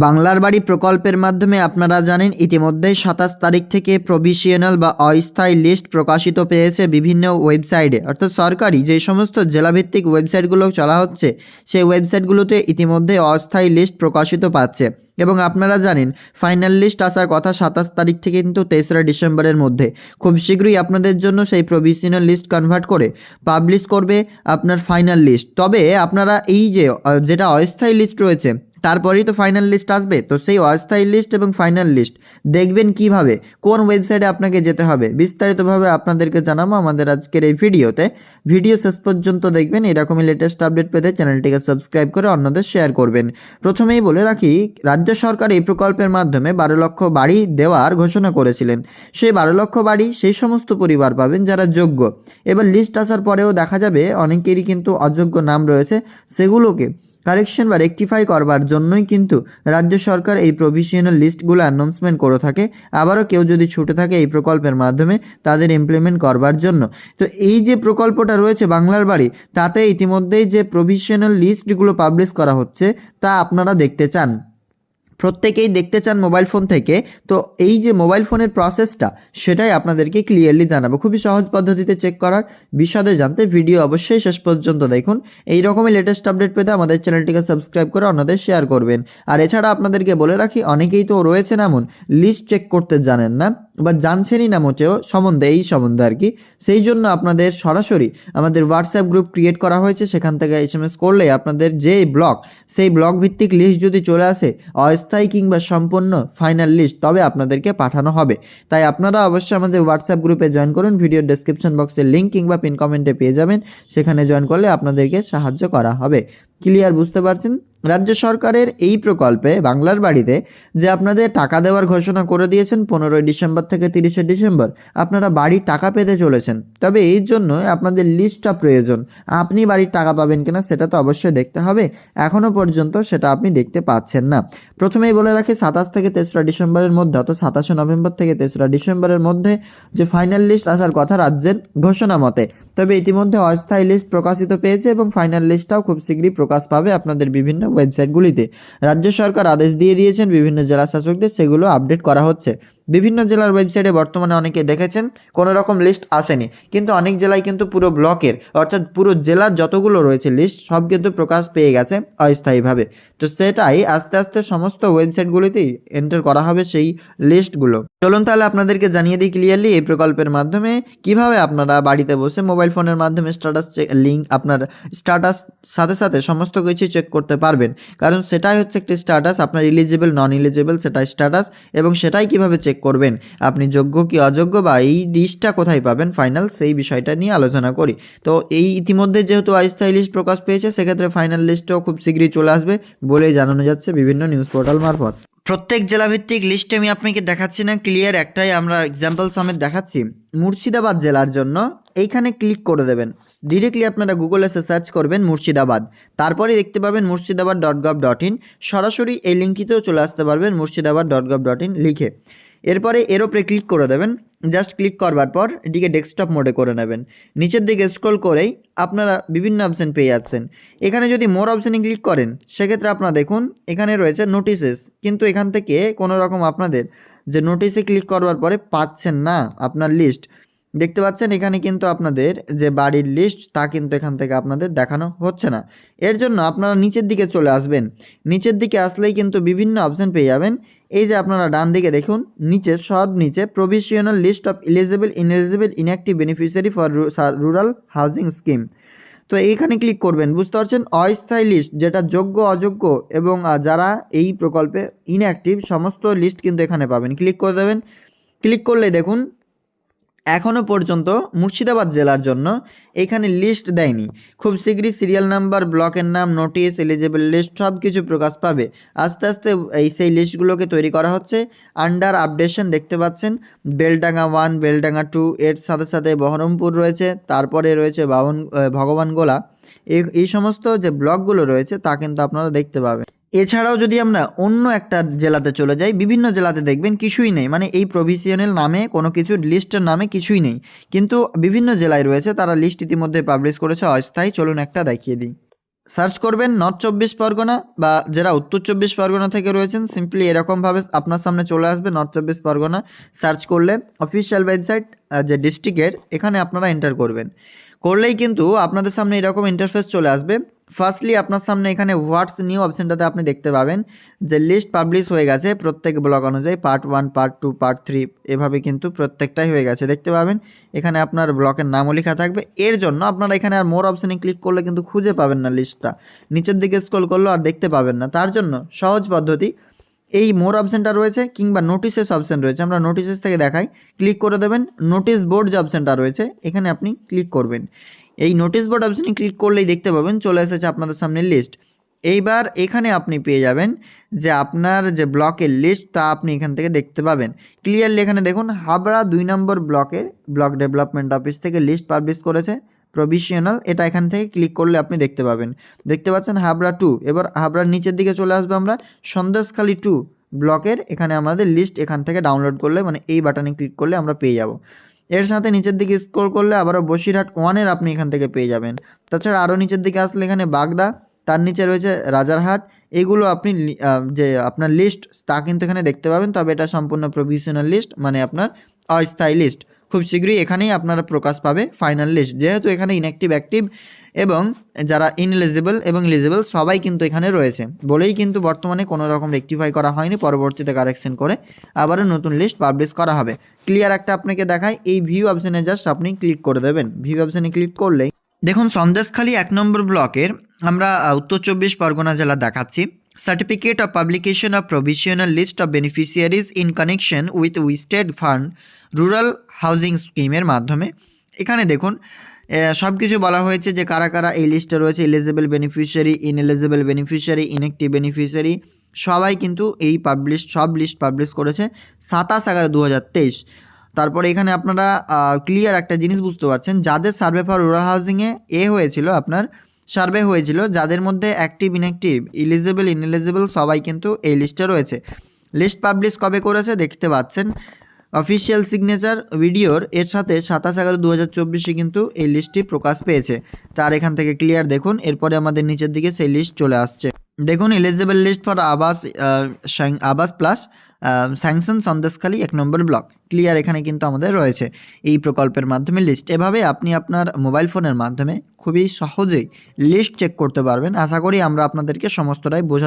বাংলার বাড়ি প্রকল্পের মাধ্যমে আপনারা জানেন ইতিমধ্যেই সাতাশ তারিখ থেকে প্রভিশনাল বা অস্থায়ী লিস্ট প্রকাশিত পেয়েছে বিভিন্ন ওয়েবসাইটে অর্থাৎ সরকারি যে সমস্ত জেলাভিত্তিক ওয়েবসাইটগুলো চলা হচ্ছে, সেই ওয়েবসাইটগুলোতে ইতিমধ্যে অস্থায়ী লিস্ট প্রকাশিত পাচ্ছে। এবং আপনারা জানেন ফাইনাল লিস্ট আসার কথা সাতাশ তারিখ থেকে কিন্তু তেসরা ডিসেম্বরের মধ্যে। খুব শীঘ্রই আপনাদের জন্য সেই প্রভিশনাল লিস্ট কনভার্ট করে পাবলিশ করবে আপনার ফাইনাল লিস্ট তবে আপনারা এই যে যেটা অস্থায়ী লিস্ট রয়েছে তারপরেই তো ফাইনাল লিস্ট আসবে। তো সেই অস্থায়ী লিস্ট এবং ফাইনাল লিস্ট দেখবেন কীভাবে, কোন ওয়েবসাইটে আপনাকে যেতে হবে। বিস্তারিতভাবে আপনাদেরকে জানাব আমাদের আজকের এই ভিডিওতে। ভিডিও শেষ পর্যন্ত দেখবেন, এরকমই লেটেস্ট আপডেট পেতে চ্যানেলটিকে সাবস্ক্রাইব করে অন্যদের শেয়ার করবেন। প্রথমেই বলে রাখি, রাজ্য সরকার এই প্রকল্পের মাধ্যমে বারো লক্ষ বাড়ি দেওয়ার ঘোষণা করেছিলেন। সেই বারো লক্ষ বাড়ি সেই সমস্ত পরিবার পাবেন যারা যোগ্য। এবার লিস্ট আসার পরেও দেখা যাবে, অনেকেরই কিন্তু অযোগ্য নাম রয়েছে, সেগুলোকে কারেকশন বা রেকটিফাই করবার জন্যই কিন্তু রাজ্য সরকার এই প্রভিশনাল লিস্টগুলো অ্যানাউন্সমেন্ট করে থাকে। আবারও কেউ যদি ছুটে থাকে এই প্রকল্পের মাধ্যমে তাদের ইমপ্লিমেন্ট করবার জন্য। তো এই যে প্রকল্পটা রয়েছে বাংলার বাড়ি, তাতে ইতিমধ্যেই যে প্রভিশনাল লিস্টগুলো পাবলিশ করা হচ্ছে, তা আপনারা দেখতে চান। প্রত্যেকেই দেখতে চান মোবাইল ফোন থেকে, তো এই যে মোবাইল ফোনের প্রসেসটা সেটাই আপনাদেরকে ক্লিয়ারলি জানাব। খুবই সহজ পদ্ধতিতে চেক করার, বিশদে জানতে ভিডিও অবশ্যই শেষ পর্যন্ত দেখুন। এই রকমই লেটেস্ট আপডেট পেতে আমাদের চ্যানেলটিকে সাবস্ক্রাইব করে অন্যদের শেয়ার করবেন। আর এছাড়া আপনাদেরকে বলে রাখি, অনেকেই তো রয়েছেন এমন লিস্ট চেক করতে জানেন না। বা জানছেনই না মোটেও, সম্বন্ধে, এই সম্বন্ধে আর কি। সেই জন্য আপনাদের সরাসরি আমাদের হোয়াটসঅ্যাপ গ্রুপ ক্রিয়েট করা হয়েছে, সেখান থেকে এস এম এস করলে আপনাদের যে ব্লগ সেই ব্লগ ভিত্তিক লিস্ট যদি চলে আসে, অস্থায়ী কিংবা সম্পূর্ণ ফাইনাল লিস্ট তবে আপনাদেরকে পাঠানো হবে। তাই আপনারা অবশ্যই আমাদের হোয়াটসঅ্যাপ গ্রুপে জয়েন করুন ভিডিও ডেসক্রিপশন বক্সের লিঙ্ক কিংবা পিন কমেন্টে পেয়ে যাবেন, সেখানে জয়েন করলে আপনাদেরকে সাহায্য করা হবে। ক্লিয়ার বুঝতে পারছেন? রাজ্য সরকারের এই প্রকল্পে বাংলার বাড়িতে যে আপনাদের টাকা দেওয়ার ঘোষণা করে দিয়েছেন পনেরোই ডিসেম্বর থেকে তিরিশে ডিসেম্বর, আপনারা বাড়ির টাকা পেতে চলেছেন। তবে এই জন্য আপনাদের লিস্টটা প্রয়োজন। আপনি বাড়ির টাকা পাবেন কিনা সেটা তো অবশ্যই দেখতে হবে। এখনও পর্যন্ত সেটা আপনি দেখতে পাচ্ছেন না। প্রথমেই বলে রাখি, সাতাশ থেকে তেসরা ডিসেম্বরের মধ্যে অর্থাৎ সাতাশে নভেম্বর থেকে তেসরা ডিসেম্বরের মধ্যে যে ফাইনাল লিস্ট আসার কথা রাজ্যের ঘোষণা মতে। তবে ইতিমধ্যে অস্থায়ী লিস্ট প্রকাশিত পেয়েছে এবং ফাইনাল লিস্টটাও খুব শীঘ্রই প্রকাশ পাবে। আপনাদের বিভিন্ন ওয়েবসাইটগুলিতে রাজ্য সরকার আদেশ দিয়ে দিয়েছেন বিভিন্ন জেলা শাসকদের সেগুলো আপডেট করা হচ্ছে। বিভিন্ন জেলার ওয়েবসাইটে বর্তমানে অনেকে দেখেছেন, কোনো রকম লিস্ট আসেনি। কিন্তু অনেক জেলায় কিন্তু পুরো ব্লকের, অর্থাৎ পুরো জেলার যতগুলো রয়েছে লিস্ট সব কিন্তু প্রকাশ পেয়ে গেছে অস্থায়ীভাবে। তো সেটাই আস্তে আস্তে সমস্ত ওয়েবসাইটগুলিতেই এন্টার করা হবে সেই লিস্টগুলো চলুন তাহলে আপনাদেরকে জানিয়ে দিই ক্লিয়ারলি এই প্রকল্পের মাধ্যমে কীভাবে আপনারা বাড়িতে বসে মোবাইল ফোনের মাধ্যমে স্ট্যাটাস চেক লিঙ্ক আপনার স্ট্যাটাস সাথে সাথে সমস্ত কিছু চেক করতে পারবেন। কারণ সেটাই হচ্ছে একটি স্ট্যাটাস আপনার ইলিজিবল নন ইলিজিবল সেটাই স্ট্যাটাস এবং সেটাই কীভাবে চেক করবেন। আপনি যোগ্য কি অযোগ্য বা এই লিস্টটা কোথায় পাবেন? ফাইনাল সেই বিষয়টা নিয়ে আলোচনা করি। তো এই ইতিমধ্যে যেহেতু অস্থায়ী লিস্ট প্রকাশ পেয়েছে, সেক্ষেত্রে ফাইনাল লিস্টও খুব শীঘ্রই চলে আসবে বলেই জানানো যাচ্ছে বিভিন্ন নিউজ পোর্টাল মারফত। প্রত্যেক জেলাভিত্তিক লিস্টে আমি আপনাকে দেখাচ্ছি না ক্লিয়ার একটাই আমরা এক্সাম্পল সমেত দেখাচ্ছি। মুর্শিদাবাদ জেলার জন্য এইখানে ক্লিক করে দেবেন। ডিরেক্টলি আপনারা গুগলে এসে সার্চ করবেন মুর্শিদাবাদ। তারপরে দেখতে পাবেন Murshidabad dot gov dot in সরাসরি এই লিঙ্কিতেও চলে আসতে পারবেন Murshidabad dot gov dot in লিখে। এরপরে এর ওপরে ক্লিক করে দেবেন। জাস্ট ক্লিক করবার পর এটিকে ডেস্কটপ মোডে করে নেবেন। নিচের দিকে স্ক্রল করেই আপনারা বিভিন্ন অপশান পেয়ে যাচ্ছেন। এখানে যদি মোর অপশানে ক্লিক করেন, সেক্ষেত্রে আপনারা দেখুন, এখানে রয়েছে নোটিসেস কিন্তু এখান থেকে কোনো রকম আপনাদের যে নোটিসে ক্লিক করবার পরে পাচ্ছেন না আপনার লিস্ট দেখতে পাচ্ছেন, এখানে কিন্তু আপনাদের যে বাড়ির লিস্ট তা কিন্তু এখান থেকে আপনাদের দেখানো হচ্ছে না। এর জন্য আপনারা নিচের দিকে চলে আসবেন। নিচের দিকে আসলেই কিন্তু বিভিন্ন অপশান পেয়ে যাবেন। এই যে আপনারা ডান দিকে দেখুন, নিচে, সব নিচে provisional list of eligible ineligible inactive beneficiary for rural housing scheme তো এইখানে ক্লিক করবেন, বুঝতে পারছেন? অস্থায়ী লিস্ট যেটা যোগ্য, অযোগ্য এবং যারা এই প্রকল্পে ইনঅ্যাক্টিভ সমস্ত লিস্ট কিন্তু এখানে পাবেন। ক্লিক করে দেবেন। ক্লিক করলে দেখুন এখনও পর্যন্ত মুর্শিদাবাদ জেলার জন্য এখানে লিস্ট দেয়নি। খুব শীঘ্রই সিরিয়াল নাম্বার ব্লকের নাম নোটিশ এলিজিবল লিস্ট সব কিছু প্রকাশ পাবে। আস্তে আস্তে এই সেই লিস্টগুলোকে তৈরি করা হচ্ছে। আন্ডার আপডেশন দেখতে পাচ্ছেন। বেলডাঙ্গা ওয়ান বেলডাঙ্গা টু এর সাথে সাথে বহরমপুর রয়েছে, তারপরে রয়েছে বাবন ভগবানগোলা। এই সমস্ত যে ব্লকগুলো রয়েছে তা কিন্তু আপনারা দেখতে পাবেন। এছাড়াও যদি আমরা অন্য একটা জেলাতে চলে যাই, বিভিন্ন জেলাতে দেখবেন কিছুই নেই। মানে এই প্রভিশনাল নামে কোনো কিছু লিস্টের নামে কিছুই নেই। কিন্তু বিভিন্ন জেলায় রয়েছে, তারা লিস্ট ইতিমধ্যে পাবলিশ করেছে। অস্থায়ী, চলুন একটা দেখিয়ে দিই। সার্চ করবেন নর্থ চব্বিশ পরগনা বা যারা উত্তর চব্বিশ পরগনা থেকে রয়েছেন সিম্পলি এরকমভাবে আপনার সামনে চলে আসবে নর্থ চব্বিশ পরগনা। সার্চ করলে অফিসিয়াল ওয়েবসাইট যে ডিস্ট্রিক্টের এখানে আপনারা এন্টার করবেন। করলেই কিন্তু আপনাদের সামনে এরকম ইন্টারফেস চলে আসবে। ফার্স্টলি আপনার সামনে এখানে হোয়াটস নিউ অপশানটাতে আপনি দেখতে পাবেন যে লিস্ট পাবলিশ হয়ে গেছে প্রত্যেক ব্লক অনুযায়ী part one part two part three এভাবে কিন্তু প্রত্যেকটাই হয়ে গেছে। দেখতে পাবেন, এখানে আপনার ব্লকের নামও লেখা থাকবে। এর জন্য আপনারা এখানে আর মোর অপশানে ক্লিক করলে কিন্তু খুঁজে পাবেন না লিস্টটা নিচের দিকে স্ক্রল করলেও আর দেখতে পাবেন না। তার জন্য সহজ পদ্ধতি, এই মোর অপশানটা রয়েছে কিংবা নোটিশেস অপশান রয়েছে। আমরা নোটিশেস থেকে দেখাই ক্লিক করে দেবেন নোটিশ বোর্ড যে অপশানটা রয়েছে, এখানে আপনি ক্লিক করবেন। এই নোটিশ বোর্ড অপশানে ক্লিক করলেই দেখতে পাবেন চলে এসেছে আপনাদের সামনে লিস্ট এইবার এখানে আপনি পেয়ে যাবেন যে আপনার যে ব্লকের লিস্ট তা আপনি এখান থেকে দেখতে পাবেন। ক্লিয়ারলি এখানে দেখুন হাবড়া দুই নম্বর ব্লকের ব্লক ডেভেলপমেন্ট অফিস থেকে লিস্ট পাবলিশ করেছে প্রভিশনাল এটা এখান থেকে ক্লিক করলে আপনি দেখতে পাবেন। দেখতে পাচ্ছেন হাবড়া টু এবার হাবড়ার নিচের দিকে চলে আসবে আমরা, সন্দেশখালী টু ব্লকের এখানে আমাদের লিস্ট এখান থেকে ডাউনলোড করলে মানে এই বাটনে ক্লিক করলে আমরা পেয়ে যাব। এর সাথে নিচের দিকে স্কোর করলে আবারও বসিরহাট ওয়ানের আপনি এখান থেকে পেয়ে যাবেন। তাছাড়া আরও নিচের দিকে আসলে এখানে বাগদা, তার নিচে রয়েছে রাজারহাট। এগুলো আপনি যে আপনার লিস্ট তা কিন্তু এখানে দেখতে পাবেন, তবে এটা সম্পূর্ণ প্রভিশনাল লিস্ট মানে আপনার অস্থায়ী লিস্ট খুব শীঘ্রই এখানেই আপনারা প্রকাশ পাবে ফাইনাল লিস্ট যেহেতু এখানে ইনঅ্যাক্টিভ অ্যাক্টিভ এবং যারা ইনএলিজিবল এবং এলিজিবল সবাই কিন্তু এখানে রয়েছে। বলেই কিন্তু বর্তমানে কোনো রকম রেকটিফাই করা হয়নি, পরবর্তীতে কারেকশন করে আবারও নতুন লিস্ট পাবলিশ করা হবে। ক্লিয়ার একটা আপনাকে দেখায় এই ভিউ অপশানে জাস্ট আপনি ক্লিক করে দেবেন। ভিউ অপশানে ক্লিক করলেই দেখুন, সন্দেশখালী এক নম্বর ব্লকের আমরা উত্তর চব্বিশ পরগনা জেলা দেখাচ্ছি। Certificate of publication of provisional list of beneficiaries in connection with vested fund rural housing স্কিমের মাধ্যমে। এখানে দেখুন সব কিছু বলা হয়েছে যে কারা কারা এই লিস্টে রয়েছে eligible beneficiary ineligible beneficiary inactive beneficiary সবাই কিন্তু এই পাবলিশ সব লিস্ট পাবলিশ করেছে সাতাশ এগারো দু তারপরে এখানে আপনারা ক্লিয়ার একটা জিনিস বুঝতে পারছেন, যাদের সার্ভে ফর রুরাল হাউজিংয়ে এ হয়েছিল আপনার সার্ভে হয়েছিল, যাদের মধ্যে অ্যাক্টিভ ইনঅ্যাক্টিভ ইলিজিবল ইনএলিজিবল সবাই কিন্তু এই লিস্টে রয়েছে। লিস্ট পাবলিশ কবে করেছে দেখতে পাচ্ছেন। অফিসিয়াল সিগনেচার ভিডিওর এর সাথে সাতাশ এগারো দু হাজার চব্বিশে কিন্তু এই লিস্টটি প্রকাশ পেয়েছে। তার এখান থেকে ক্লিয়ার দেখুন, এরপরে আমাদের নিচের দিকে সেই লিস্ট চলে আসছে। দেখুন এলিজিবল লিস্ট ফর আবাস আবাস প্লাস স্যাংশন সন্দেশখালী এক নম্বর ব্লক। ক্লিয়ার এখানে কিন্তু আমাদের রয়েছে। এই প্রকল্পের মাধ্যমে লিস্ট এভাবে আপনি আপনার মোবাইল ফোনের মাধ্যমে খুবই সহজেই লিস্ট চেক করতে পারবেন। আশা করি আমরা আপনাদেরকে সমস্তটাই বোঝা